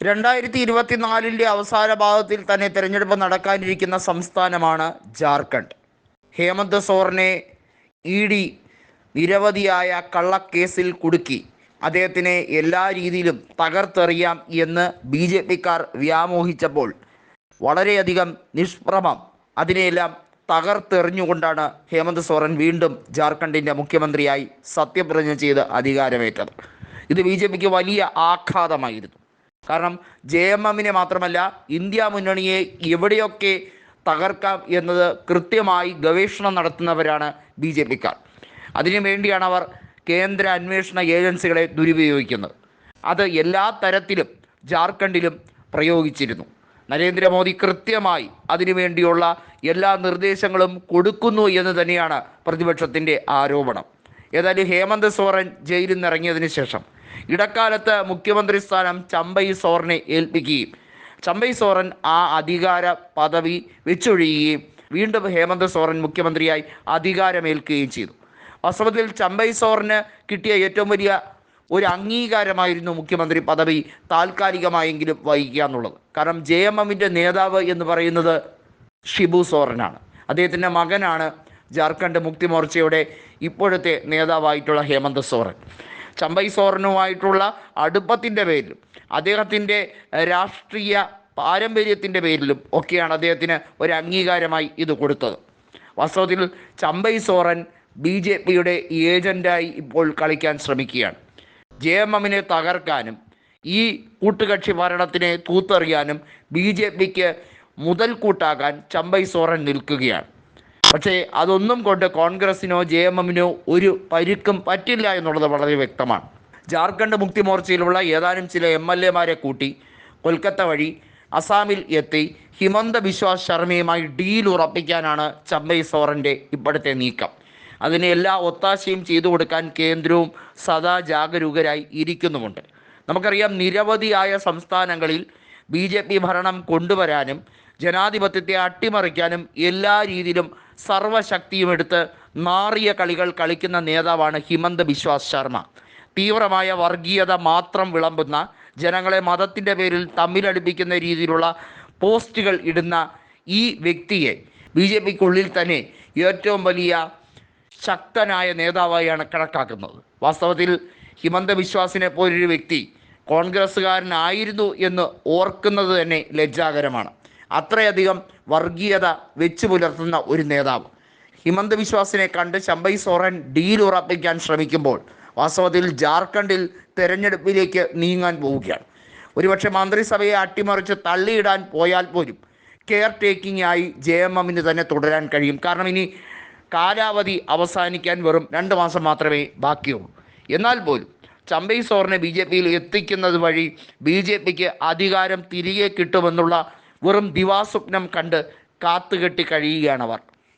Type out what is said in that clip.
രണ്ടായിരത്തി ഇരുപത്തിനാലിന്റെ അവസാന ഭാഗത്തിൽ തന്നെ തിരഞ്ഞെടുപ്പ് നടക്കാനിരിക്കുന്ന സംസ്ഥാനമാണ് ജാർഖണ്ഡ്. ഹേമന്ത് സോറിനെ ഇ ഡി നിരവധിയായ കള്ളക്കേസിൽ കുടുക്കി. അദ്ദേഹത്തിനെ എല്ലാ രീതിയിലും തകർത്തെറിയാം എന്ന് ബി ജെ പിക്കാർ വ്യാമോഹിച്ചപ്പോൾ വളരെയധികം നിഷ്പ്രമം അതിനെയെല്ലാം തകർത്തെറിഞ്ഞുകൊണ്ടാണ് ഹേമന്ത് സോറൻ വീണ്ടും ജാർഖണ്ഡിന്റെ മുഖ്യമന്ത്രിയായി സത്യപ്രതിജ്ഞ ചെയ്ത് അധികാരമേറ്റത്. ഇത് ബി വലിയ ആഘാതമായിരുന്നു. കാരണം ജെ എം എമ്മിനെ മാത്രമല്ല ഇന്ത്യ മുന്നണിയെ എവിടെയൊക്കെ തകർക്കാം എന്നത് കൃത്യമായി ഗവേഷണം നടത്തുന്നവരാണ് ബി ജെ പിക്കാർ. അതിനു വേണ്ടിയാണ് അവർ കേന്ദ്ര അന്വേഷണ ഏജൻസികളെ ദുരുപയോഗിക്കുന്നത്. അത് എല്ലാ തരത്തിലും ജാർഖണ്ഡിലും പ്രയോഗിച്ചിരുന്നു. നരേന്ദ്രമോദി കൃത്യമായി അതിനുവേണ്ടിയുള്ള എല്ലാ നിർദ്ദേശങ്ങളും കൊടുക്കുന്നു എന്ന് തന്നെയാണ് പ്രതിപക്ഷത്തിന്റെ ആരോപണം. ഏതായാലും ഹേമന്ത് സോറൻ ജയിലിൽ നിന്ന് ഇറങ്ങിയതിന് ശേഷം ഇടക്കാലത്ത് മുഖ്യമന്ത്രി സ്ഥാനം ചമ്പൈ സോറിനെ ഏൽപ്പിക്കുകയും ചമ്പൈ സോറൻ ആ അധികാര പദവി വെച്ചൊഴിയുകയും വീണ്ടും ഹേമന്ത് സോറൻ മുഖ്യമന്ത്രിയായി അധികാരമേൽക്കുകയും ചെയ്തു. വാസ്തവത്തിൽ ചമ്പൈ സോറിന് കിട്ടിയ ഏറ്റവും വലിയ ഒരു അംഗീകാരമായിരുന്നു മുഖ്യമന്ത്രി പദവി താൽക്കാലികമായെങ്കിലും വഹിക്കുക എന്നുള്ളത്. കാരണം ജെ എം എമ്മിന്റെ നേതാവ് എന്ന് പറയുന്നത് ഷിബു സോറനാണ്. അദ്ദേഹത്തിന്റെ മകനാണ് ജാർഖണ്ഡ് മുക്തി മോർച്ചയുടെ ഇപ്പോഴത്തെ നേതാവായിട്ടുള്ള ഹേമന്ത് സോറൻ. ചമ്പൈ സോറനുമായിട്ടുള്ള അടുപ്പത്തിന്റെ പേരിലും അദ്ദേഹത്തിന്റെ രാഷ്ട്രീയ പാരമ്പര്യത്തിന്റെ പേരിലും ഒക്കെയാണ് അദ്ദേഹത്തിന് ഒരു അംഗീകാരമായി ഇത് കൊടുത്തത്. വാസ്തവത്തിൽ ചമ്പൈ സോറൻ ബി ജെ പിയുടെ ഏജന്റായി ഇപ്പോൾ കളിക്കാൻ ശ്രമിക്കുകയാണ്. ജെ എം എമ്മിനെ തകർക്കാനും ഈ കൂട്ടുകക്ഷി ഭരണത്തിനെ തൂത്തെറിയാനും ബി ജെ പിക്ക് മുതൽക്കൂട്ടാകാൻ ചമ്പൈ സോറൻ നിൽക്കുകയാണ്. പക്ഷേ അതൊന്നും കൊണ്ട് കോൺഗ്രസിനോ ജെ എം എമ്മിനോ ഒരു പരുക്കും പറ്റില്ല എന്നുള്ളത് വളരെ വ്യക്തമാണ്. ജാർഖണ്ഡ് മുക്തി മോർച്ചയിലുള്ള ഏതാനും ചില എം എൽ എമാരെ കൂട്ടി കൊൽക്കത്ത വഴി അസാമിൽ എത്തി ഹിമന്ത ബിശ്വാസ് ശർമ്മയുമായി ഡീൽ ഉറപ്പിക്കാനാണ് ചമ്പൈ സോറന്റെ ഇപ്പോഴത്തെ നീക്കം. അതിന് എല്ലാ ഒത്താശയും ചെയ്തു കൊടുക്കാൻ കേന്ദ്രവും സദാ ജാഗരൂകരായി ഇരിക്കുന്നുമുണ്ട്. നമുക്കറിയാം നിരവധിയായ സംസ്ഥാനങ്ങളിൽ ബി ഭരണം കൊണ്ടുവരാനും ജനാധിപത്യത്തെ അട്ടിമറിക്കാനും എല്ലാ രീതിയിലും സർവശക്തിയും എടുത്ത് മാറിയ കളികൾ കളിക്കുന്ന നേതാവാണ് ഹിമന്ത് ബിശ്വാസ് ശർമ്മ. തീവ്രമായ വർഗീയത മാത്രം വിളമ്പുന്ന ജനങ്ങളെ മതത്തിന്റെ പേരിൽ തമ്മിലടിപ്പിക്കുന്ന രീതിയിലുള്ള പോസ്റ്റുകൾ ഇടുന്ന ഈ വ്യക്തിയെ ബി ജെ പിക്കുള്ളിൽ തന്നെ ഏറ്റവും വലിയ ശക്തനായ നേതാവായാണ് കണക്കാക്കുന്നത്. വാസ്തവത്തിൽ ഹിമന്ത ബിശ്വാസിനെ പോലൊരു വ്യക്തി കോൺഗ്രസ്സുകാരനായിരുന്നു എന്ന് ഓർക്കുന്നത് തന്നെ ലജ്ജാകരമാണ്. അത്രയധികം വർഗീയത വെച്ച് പുലർത്തുന്ന ഒരു നേതാവ്. ഹിമന്ത് വിശ്വാസിനെ കണ്ട് ചമ്പൈ സോറൻ ഡീൽ ഉറപ്പിക്കാൻ ശ്രമിക്കുമ്പോൾ വാസ്തവത്തിൽ ജാർഖണ്ഡിൽ തെരഞ്ഞെടുപ്പിലേക്ക് നീങ്ങാൻ പോവുകയാണ്. ഒരുപക്ഷെ മന്ത്രിസഭയെ അട്ടിമറിച്ച് തള്ളിയിടാൻ പോയാൽ പോലും കെയർ ടേക്കിംഗ് ആയി ജെ എം എമ്മിന് തന്നെ തുടരാൻ കഴിയും. കാരണം ഇനി കാലാവധി അവസാനിക്കാൻ വെറും രണ്ട് മാസം മാത്രമേ ബാക്കിയുള്ളൂ. എന്നാൽ പോലും ചമ്പൈ സോറിനെ ബി ജെ പിയിൽ എത്തിക്കുന്നത് വഴി ബി ജെ പിക്ക് അധികാരം തിരികെ കിട്ടുമെന്നുള്ള വെറും ദിവാസ്വപ്നം കണ്ട് കാത്തുകെട്ടി കഴിയുകയാണവർ